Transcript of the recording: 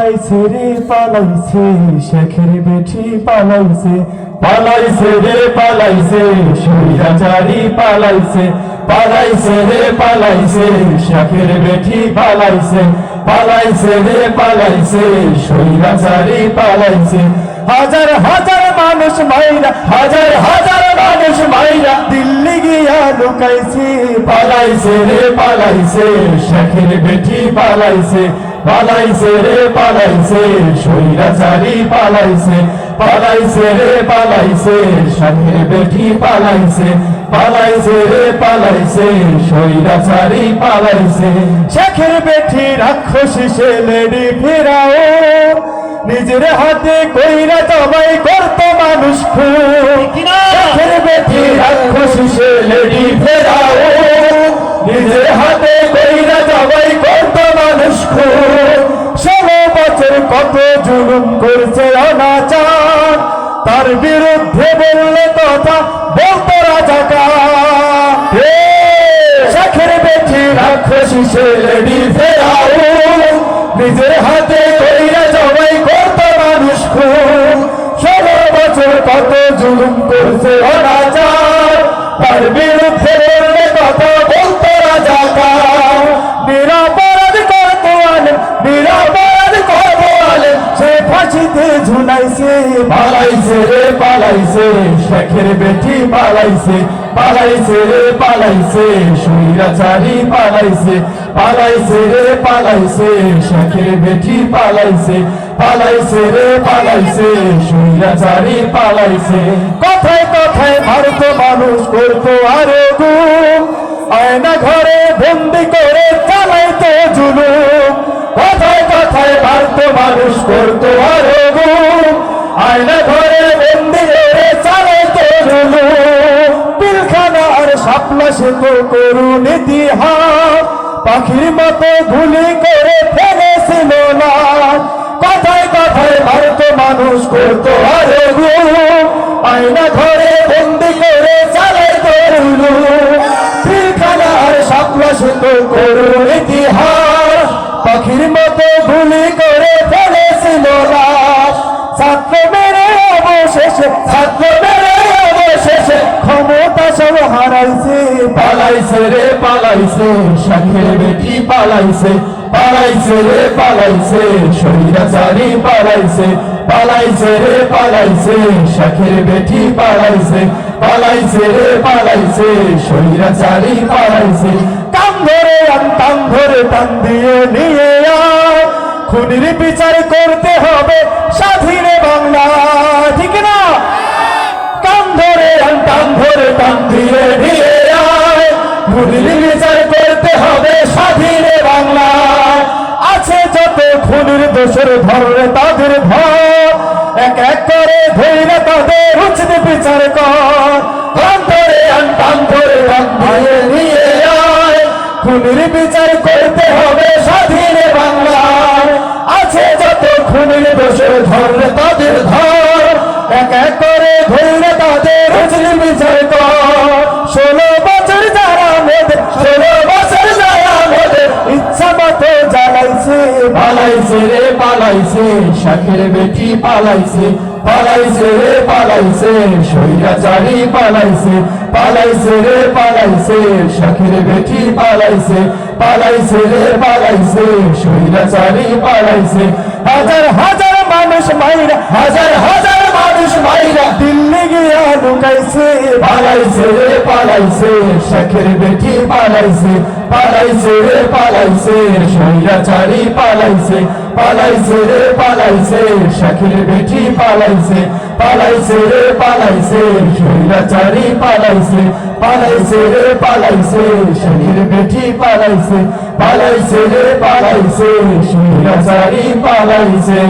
পালাইছে রে, পালাইছে, শেখের বেঠি পালাইছে। পালাইছে রে, পালাইছে, সৈরাচারি পালাইছে। পালাইছে রে, পালাইছে, শেখের বেঠি পালাইছে। পালাইছে রে, পালাইছে, সৈরাচারি পালাইছে। হাজার হাজার মানুষ মাইরা, হাজার হাজার মানুষ মাইরা দিল্লি গিয়া লুকাইছে। পালাইছে রে, পালাইছে, শেখের বেঠি পালাইছে। পালাইছে রে পালাইছে সৈরাচারি পালাইছে পালাইছে রে পালাইছে শেখের বেঠি পালাইছে পালাইছে রে পালাইছে সৈরাচারি পালাইছে। শেখের বেঠি রাক্ষসী সে লেডি ফেরাও নিজের হাতে কইরা জবাই করত মানুষ খুব কত জুলুম করছে অনাচার? তার বিরুদ্ধে বললে কথা বলতো রাজাকার। শেখের বেঠি রাক্ষসী সে নিজের হাতে কইরা জবাই করত মানুষ খুব ষোলো বছর কত জুলুম করছে অনাচার রে পালাইছে, শেখের বেটি পালাইছে পালাইছে রে, পালাইছে সৈরাচারি পালাইছে পালাইছে রে, পালাইছে, শেখের বেটি পালাইছে পালাইছে রে, পালাইছে সৈরাচারি পালাইছে। কথায় কথায় ভারত মানুষ করতো আরে গুম, আয়না ঘরে বন্দি করে চালাইতো জুলুম। কথায় কথায় ভারত মানুষ করতো আরে গুম, আয়না ঘরে পিলখানার সাপলা সে তো করুন পাখির মতো গুলি করে ফেলেছিল না। কথায় কথায় ভারত মানুষ করতো আরে আয়না ঘরে বন্দি করে চালাইতো জুলুম পিলখানার সাপলা সে তো করুন পাখির মতো গুলি করে ফেলেছিল না। ছাত্র মেরে অবশেষে ছাত্র মেরে অবশেষে ক্ষমতা সব হারাইছে পালাইছে রে, পালাইছে। শাখের বেটি পালাইছে পালাইছে রে, পালাইছে। সৈরাচারি পালাইছে পালাইছে রে, পালাইছে। শাখের বেটি পালাইছে পালাইছে রে, পালাইছে। সৈরাচারি পালাইছে। কাম ধরে টান ধরে, টান দিয়ে নিয়ে খুনির বিচার করতে হবে স্বাধীন বাংলা, ঠিক না? কান ধরে টান ধরে, টান দিয়ে খুনির দোষের ধরে তাদের ভয়। এক এক করে ধরে তাদের উচিত বিচার কর। ধরে ধরে নিয়ে আয়। বিচার করতে হবে স্বাধীন বাংলা আছে যত খুনির দোষের ধরলে তাদের ধর। এক এক করে ধরলে তাদের উচিত বিচার কর। বছর যারা মোদের, ষোলো বছর যারা মোদের, ইচ্ছা মতো জ্বালাইছে পালাইছে রে। পালাইছে শাখের বেটি পালাইছে পালাইছে রে, পালাইছে সৈরাচারি পালাইছে পালাইছে রে, পালাইছে শাখের বেটি পালাইছে পালাইছে রে, পালাইছে সৈরাচারি পালাইছে। হাজার হাজার মানুষ মাইরা হাজার হাজার মাইরা দিল্লি গিয়া লুকাইছে, পালাইছে রে, পালাইছে। শাখের বেটি পালাইছে পালাইছে রে, পালাইছে। সৈরাচারি পালাইছে পালাইছে রে, পালাইছে। শাখের বেটি পালাইছে পালাইছে রে, পালাইছে। সৈরাচারি পালাইছে পালাইছে রে, পালাইছে। শাখের বেটি পালাইছে পালাইছে রে, পালাইছে। সৈরাচারি পালাইছে।